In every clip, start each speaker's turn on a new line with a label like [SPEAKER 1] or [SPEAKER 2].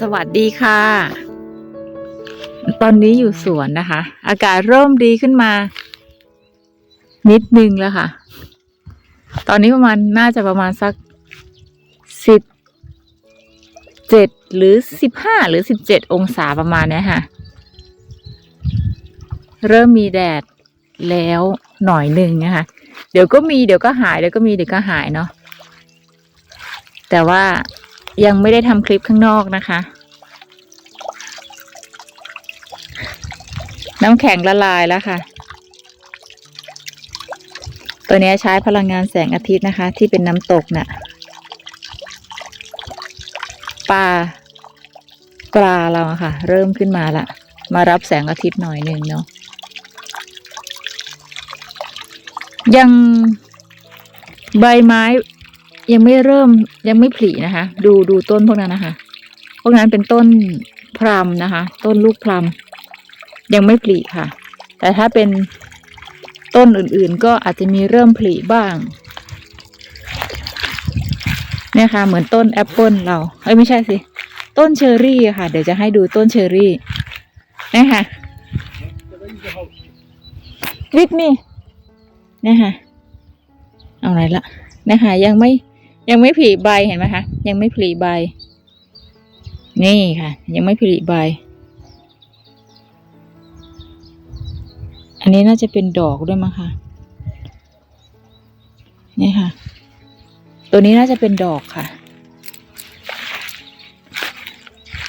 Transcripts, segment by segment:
[SPEAKER 1] สวัสดีค่ะ ตอนนี้อยู่สวนนะคะ อากาศเริ่มดีขึ้นมา นิดนึงแล้วค่ะ ตอนนี้ประมาณน่าจะประมาณสักสิบเจ็ดหรือสิบห้าหรือสิบเจ็ดองศาประมาณนี้ค่ะ เริ่มมีแดดแล้วหน่อยหนึ่งนะคะ เดี๋ยวก็มีเดี๋ยวก็หายเดี๋ยวก็มีเดี๋ยวก็หายเนาะแต่ว่า ยังไม่ได้ทำคลิปข้างนอกนะคะ น้ำแข็งละลายแล้วค่ะ ตัวนี้ใช้พลังงานแสงอาทิตย์นะคะ ที่เป็นน้ำตกน่ะปลาปลาเราอะค่ะ เริ่มขึ้นมาละมารับแสงอาทิตย์หน่อยหนึ่งเนาะยังใบไม้ ยังไม่เริ่มยังไม่ผลินะคะ ดูดูต้นพวกนั้นนะคะ พวกนั้นเป็นต้นพรำนะคะ ต้นลูกพรำยังไม่ผลิค่ะ แต่ถ้าเป็นต้นอื่นๆ ก็อาจจะมีเริ่มผลิบ้าง เนี่ยค่ะ เหมือนต้นแอปเปิลเราเอ้ยไม่ใช่สิ ต้นเชอร์รี่ค่ะ เดี๋ยวจะให้ดูต้นเชอร์รี่เนี่ยค่ะวิกนี่เนี่ยค่ะ เอาไหนละนะคะยังไม่ ยังไม่ผลิใบเห็นไหมคะ ยังไม่ผลิใบ นี่ค่ะ ยังไม่ผลิใบ อันนี้น่าจะเป็นดอกด้วยมั้งคะนี่ค่ะ ตัวนี้น่าจะเป็นดอกค่ะ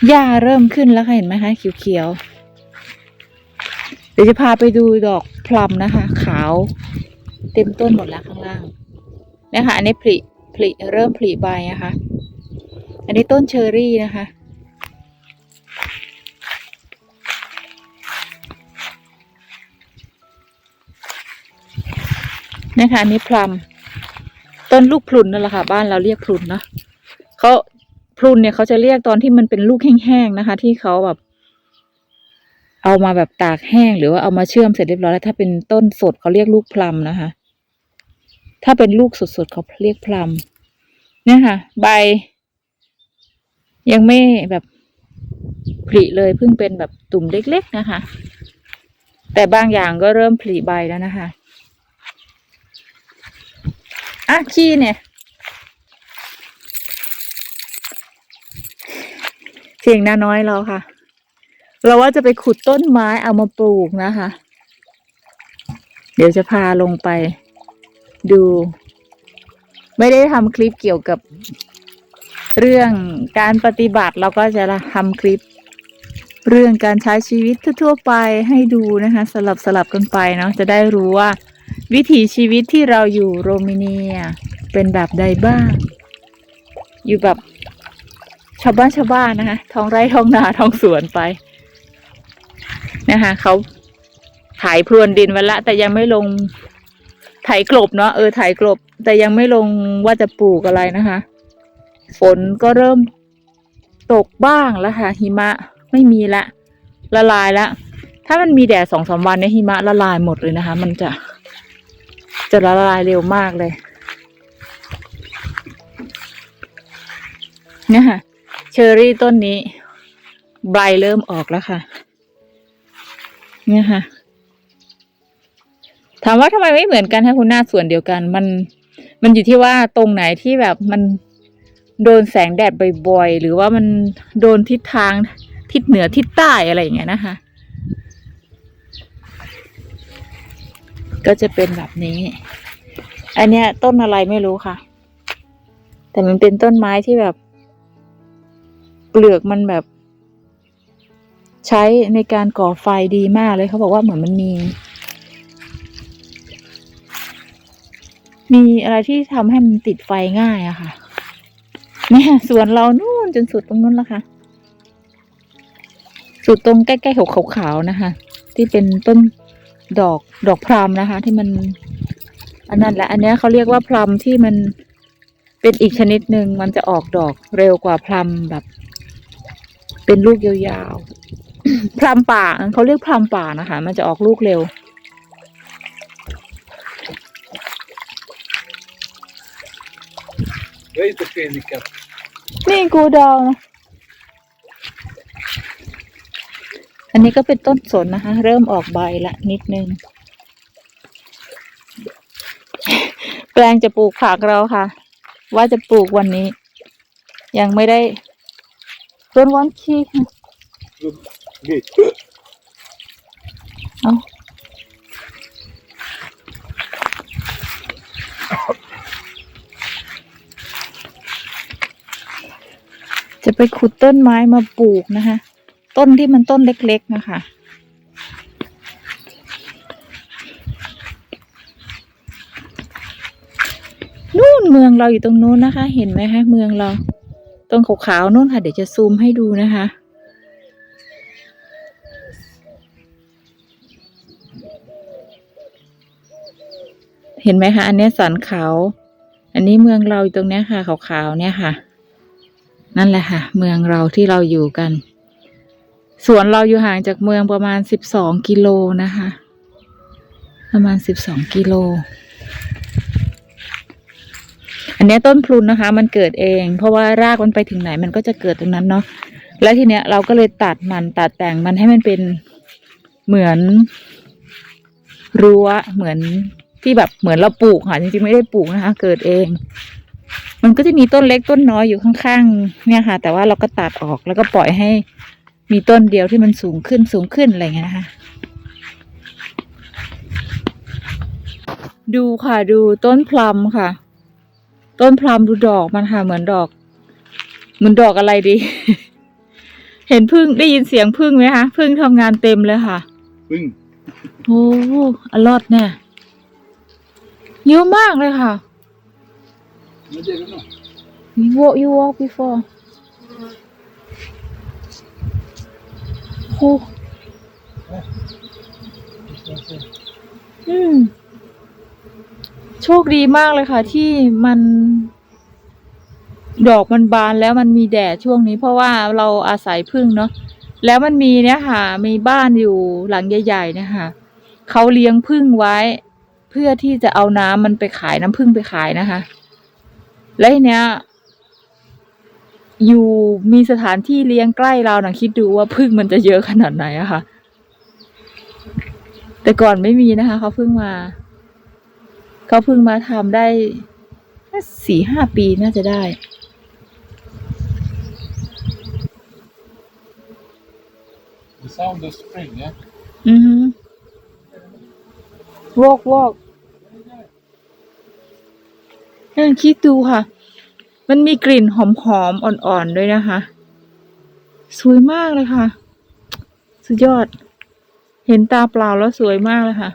[SPEAKER 1] หญ้าเริ่มขึ้นแล้วค่ะเห็นไหมคะเขียวๆ เดี๋ยวจะพาไปดูดอกพลัมนะคะ ขาว เต็มต้นหมดแล้วข้างล่างนะคะอันนี้ผลิ ผลิเริ่มผลิใบนะคะ อันนี้ต้นเชอร์รี่นะคะ นะคะอันนี้พลัมต้นลูกพลุนนั่นแหละค่ะ บ้านเราเรียกพลุนเนาะเขาพลุนเนี่ยเขาจะเรียกตอนที่มันเป็นลูกแห้งๆนะคะ ที่เขาแบบ เอามาแบบตากแห้งหรือว่าเอามาเชื่อมเสร็จเรียบร้อยแล้วถ้าเป็นต้นสดเขาเรียกลูกพลัมนะคะ ถ้าเป็นลูกสดๆเขาเรียกพลัมเนี่ยค่ะ ใบ ยังไม่แบบผลิเลยเพิ่งเป็นแบบตุ่มเล็กๆนะคะ แต่บางอย่างก็เริ่มผลิใบแล้วนะคะอะขี้เนี่ยเสียงนาน้อยเราค่ะ เราว่าจะไปขุดต้นไม้เอามาปลูกนะคะ เดี๋ยวจะพาลงไป ดู ไม่ได้ทำคลิปเกี่ยวกับเรื่องการปฏิบัติเราก็จะทำคลิป เรื่องการใช้ชีวิตทั่วๆไปให้ดูนะคะ สลับสลับกันไปเนาะจะได้รู้ว่า วิถีชีวิตที่เราอยู่โรมาเนียเป็นแบบใดบ้าง อยู่แบบชาวบ้านชาวบ้านนะคะท้องไร่ท้องนาท้องสวนไปนะคะเขาไถพรวนดินไว้ละ แต่ยังไม่ลง ไถกลบเนาะเออไถกลบ แต่ยังไม่ลงว่าจะปลูกอะไรนะคะ ฝนก็เริ่มตกบ้างแล้วค่ะ หิมะไม่มีละ ละลายละถ้ามันมีแดดสองสามวันเนี่ยหิมะละลายหมดเลยนะคะ มันจะ จะละลายเร็วมากเลยเนี่ยค่ะ เชอร์รี่ต้นนี้ใบเริ่มออกแล้วค่ะ เนี่ยค่ะ ถามว่าทำไมไม่เหมือนกันถ้าคุณหน้าส่วนเดียวกัน มัน มันอยู่ที่ว่าตรงไหนที่แบบมันโดนแสงแดดบ่อยๆ หรือว่ามันโดนทิศทางทิศเหนือทิศใต้อะไรอย่างเงี้ยนะคะ ก็จะเป็นแบบนี้ อันเนี้ยต้นอะไรไม่รู้ค่ะ แต่มันเป็นต้นไม้ที่แบบ เปลือกมันแบบ ใช้ในการก่อไฟดีมากเลยเขาบอกว่าเหมือนมันมี มีอะไรที่ทำให้มันติดไฟง่ายอะค่ะ เนี่ยสวนเรานู่นจนสุดตรงนู้นแล้วค่ะ สุดตรงใกล้ๆหัวขาวๆนะคะ ที่เป็นต้นดอกดอกพรามนะคะ ที่มัน อันนั้นแหละ อันนี้เขาเรียกว่าพลัมที่มันเป็นอีกชนิดหนึ่งมันจะออกดอกเร็วกว่าพลัมแบบ เป็นลูกยาวๆพลัมป่าเขาเรียกพลัมป่านะคะ มันจะออกลูกเร็ว
[SPEAKER 2] Weet de prediker.
[SPEAKER 1] นี่กูดาวนะอันนี้ก็เป็นต้นสนนะคะ เริ่มออกใบละนิดนึง แปลงจะปลูกผักเราค่ะ ว่าจะปลูกวันนี้ ยังไม่ได้ต้นวันขี้
[SPEAKER 2] Gud.
[SPEAKER 1] เอา จะไปขุดต้นไม้มาปลูกนะคะ ต้นที่มันต้นเล็กๆนะคะนู่นเมืองเราอยู่ตรงนู้นนะคะ เห็นไหมคะเมืองเราตรงขาวๆนู่นค่ะ เดี๋ยวจะซูมให้ดูนะคะ เห็นไหมคะ อันนี้สันเขา อันนี้เมืองเราอยู่ตรงเนี้ยค่ะขาวๆเนี่ยค่ะ นั่นแหละค่ะ เมืองเราที่เราอยู่กันสวนเราอยู่ห่างจากเมืองประมาณสิบสองกิโลนะคะ ประมาณสิบสองกิโล อันนี้ต้นพลุนนะคะ มันเกิดเอง เพราะว่ารากมันไปถึงไหนมันก็จะเกิดตรงนั้นเนาะแล้วทีเนี้ยเราก็เลยตัดมันตัดแต่งมันให้มันเป็นเหมือนรั้วเหมือนที่แบบเหมือนเราปลูกค่ะจริงๆไม่ได้ปลูกนะคะ เกิดเอง มันก็จะมีต้นเล็กต้นน้อยอยู่ข้างๆ เนี่ยค่ะ แต่ว่าเราก็ตัดออกแล้วก็ปล่อยให้มีต้นเดียวที่มันสูงขึ้นสูงขึ้นอะไรอย่างเงี้ยนะคะ ดูค่ะดูต้นพลัมค่ะ ต้นพลัมดูดอกมันค่ะเหมือนดอก เหมือนดอกอะไรดี เห็นพึ่งได้ยินเสียงพึ่งไหมคะพึ่งทำงานเต็มเลยค่ะ
[SPEAKER 2] Wing.
[SPEAKER 1] โอ้อลอดเนี่ยเยอะมากเลยค่ะ
[SPEAKER 2] Men det är det nog.
[SPEAKER 1] You walk, you walk before โอ้อืมโชคดีมากเลยค่ะ ที่มัน ดอกมันบานแล้วมันมีแดดช่วงนี้ เพราะว่าเราอาศัยพึ่งเนาะแล้วมันมีเนี่ยค่ะ มีบ้านอยู่หลังใหญ่ๆเนี่ยค่ะเขาเลี้ยงพึ่งไว้ เพื่อที่จะเอาน้ำมันไปขายน้ำพึ่งไปขายนะคะ แล้วทีเนี้ย อยู่มีสถานที่เลี้ยงใกล้เรานะคิดดูว่าพึ่งมันจะเยอะขนาดไหนอะค่ะ แต่ก่อนไม่มีนะคะ เขาเพิ่งมา เขาเพิ่งมาทำได้สี่ห้าปีน่าจะได้
[SPEAKER 2] The sound of spring, yeah?
[SPEAKER 1] อือฮึวอกวอก นั่นคิดดูค่ะ มันมีกลิ่นหอมๆอ่อนๆด้วยนะคะ สวยมากเลยค่ะ สุดยอด เห็นตาเปล่าแล้วสวยมากเลยค่ะ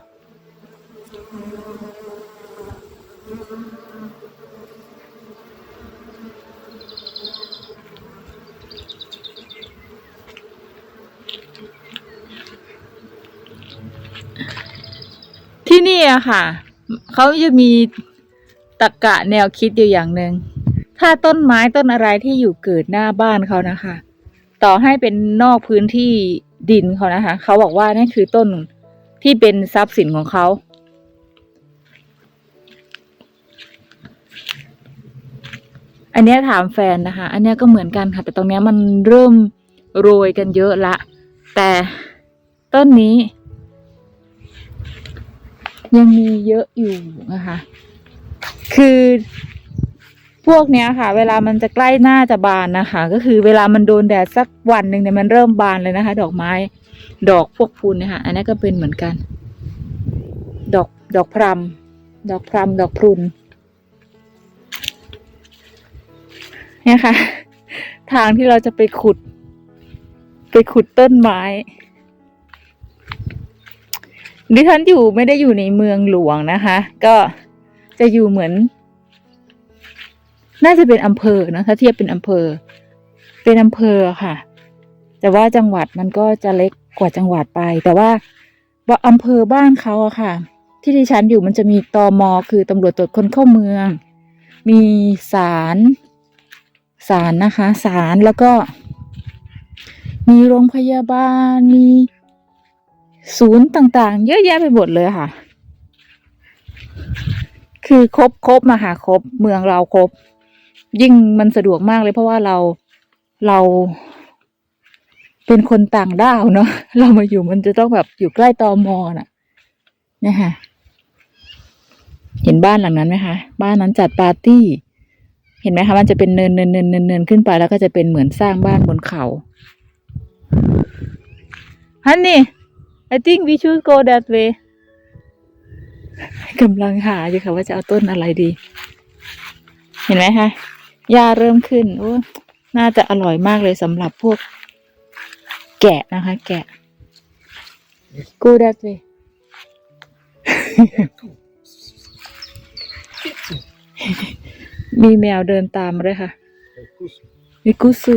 [SPEAKER 1] ที่นี่อะค่ะ เขาจะมี ตรกกะแนวคิดอยู่อย่างหนึ่งถ้าต้นไม้ต้นอะไรที่อยู่เกิดหน้าบ้านเขานะคะ ต่อให้เป็นนอกพื้นที่ดินเขานะคะ เขาบอกว่านั่นคือต้นที่เป็นทรัพย์สินของเขาอันนี้ถามแฟนนะคะ อันนี้ก็เหมือนกันค่ะ แต่ตรงนี้มันเริ่มโรยกันเยอะละ แต่ต้นนี้ ยังมีเยอะอยู่นะคะ คือพวกเนี้ยค่ะ เวลามันจะใกล้หน้าจะบานนะคะ ก็คือเวลามันโดนแดดสักวันหนึ่งเนี่ยมันเริ่มบานเลยนะคะ ดอกไม้ ดอกพวกพูนเนี่ยค่ะ อันนี้ก็เป็นเหมือนกัน ดอกดอกพรำดอกพรำดอกพรุนเนี่ยค่ะ ทางที่เราจะไปขุด ไปขุดต้นไม้ดิฉันอยู่ไม่ได้อยู่ในเมืองหลวงนะคะ ก็ จะอยู่เหมือน น่าจะเป็นอำเภอนะถ้าเทียบเป็นอำเภอ เป็นอำเภอค่ะ แต่ว่าจังหวัดมันก็จะเล็กกว่าจังหวัดไป แต่ว่าว่าอำเภอบ้านเขาอะค่ะ ที่ดิฉันอยู่มันจะมีตอมอคือตำรวจตรวจคนเข้าเมือง มีศาลศาลนะคะศาลแล้วก็ มีโรงพยาบาลมีศูนย์ต่างๆ เยอะแยะไปหมดเลยค่ะ คือครบครบมาค่ะครบเมืองเราครบ ยิ่งมันสะดวกมากเลยเพราะว่าเราเรา เป็นคนต่างด้าวเนาะเรามาอยู่มันจะต้องแบบอยู่ใกล้ตอมอน่ะเนี่ยค่ะเห็นบ้านหลังนั้นไหมคะบ้านนั้นจัดปาร์ตี้ เห็นไหมคะมันจะเป็นเนินเนินเนินเนินเนินขึ้นไปแล้วก็จะเป็นเหมือนสร้างบ้านบนเขาฮันนี่ I think we should go that way กำลังหาอยู่ค่ะว่าจะเอาต้นอะไรดี เห็นไหมคะหญ้าเริ่มขึ้นโอ้น่าจะอร่อยมากเลยสำหรับพวก แกะนะคะ แกะ go that way มีแมวเดินตามมาด้วยค่ะมิกุสุ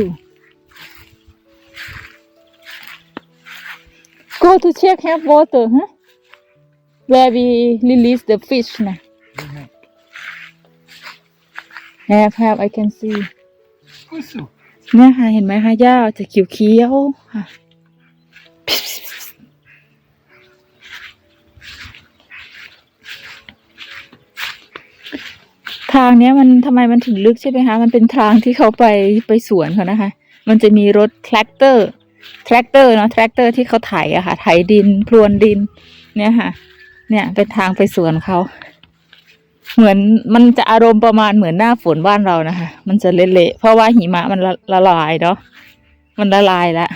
[SPEAKER 1] go to check have water huh where we release the fish นะ have have I can see
[SPEAKER 2] Kusu.
[SPEAKER 1] เนี่ยค่ะ เห็นไหมคะหญ้าจะเขียวเขียวๆค่ะ ทางเนี้ยมันทำไมมันถึงลึกใช่ไหมคะ มันเป็นทางที่เขาไปไปสวนเขานะคะ มันจะมีรถแทรกเตอร์แทรกเตอร์เนาะแทรกเตอร์ที่เขาไถอะค่ะ ไถดิน พรวนดิน เนี่ยค่ะ เนี่ยเป็นทางไปสวนเขาเหมือนมันจะอารมณ์ประมาณเหมือนหน้าฝนบ้านเรานะคะ มันจะเละๆเพราะว่าหิมะมันละละลายเนาะมันละลายแล้ว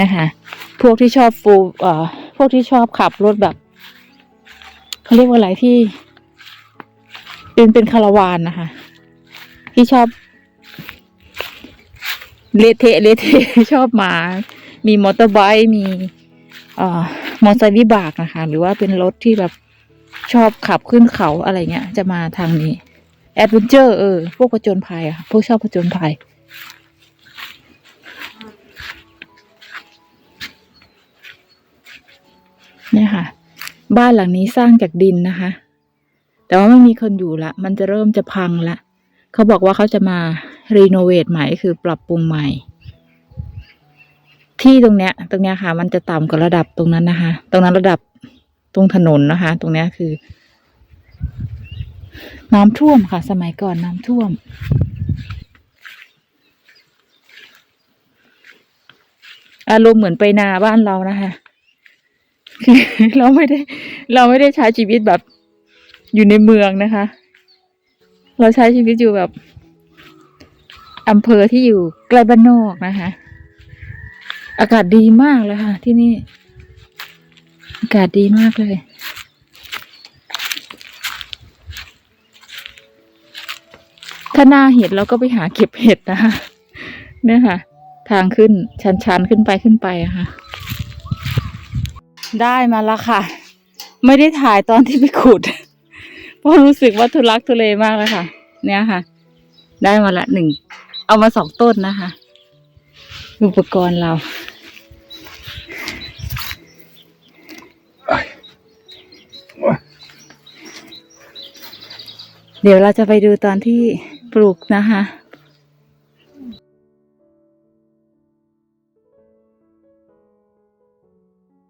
[SPEAKER 1] นะคะพวกที่ชอบฟูเอ่อพวกที่ชอบขับรถแบบเขาเรียกว่าอะไรที่ เป็นเป็นคาราวานนะคะ ที่ชอบเละเทะเละเทะชอบมา มีมอเตอร์ไบค์มี เอ่อ มอไซค์วิบากนะคะ หรือว่าเป็นรถที่แบบชอบขับขึ้นเขาอะไรเงี้ย จะมาทางนี้แอดเวนเจอร์เออ พวกผจญภัยอะค่ะพวกชอบผจญภัย เนี่ยค่ะ บ้านหลังนี้สร้างจากดินนะคะ แต่ว่าไม่มีคนอยู่ละ มันจะเริ่มจะพังละ เขาบอกว่าเขาจะมารีโนเวทใหม่คือปรับปรุงใหม่ ที่ตรงเนี้ย ตรงเนี้ยค่ะ มันจะต่ำกว่าระดับตรงนั้นนะคะ ตรงนั้นระดับตรงถนนนะคะ ตรงเนี้ยคือ น้ำท่วมค่ะ สมัยก่อนน้ำท่วม อารมณ์เหมือนไปนาบ้านเรานะคะคือเราไม่ได้ เราไม่ได้ใช้ชีวิตแบบอยู่ในเมืองนะคะ เราใช้ชีวิตอยู่แบบอำเภอที่อยู่ใกล้บ้านนอกนะคะ อากาศดีมากเลยค่ะ ที่นี่ อากาศดีมากเลยถ้าหน้าเห็ดเราก็ไปหาเก็บเห็ดนะคะเนี่ยค่ะ ทางขึ้นชันๆขึ้นไปขึ้นไปอะค่ะ ได้มาแล้วค่ะ ไม่ได้ถ่ายตอนที่ไปขุด เพราะรู้สึกว่าทุลักทุเลมากเลยค่ะ เนี่ยค่ะ ได้มาละหนึ่ง เอามาสองต้นนะคะ อุปกรณ์เรา เดี๋ยวเราจะไปดูตอนที่ปลูกนะคะ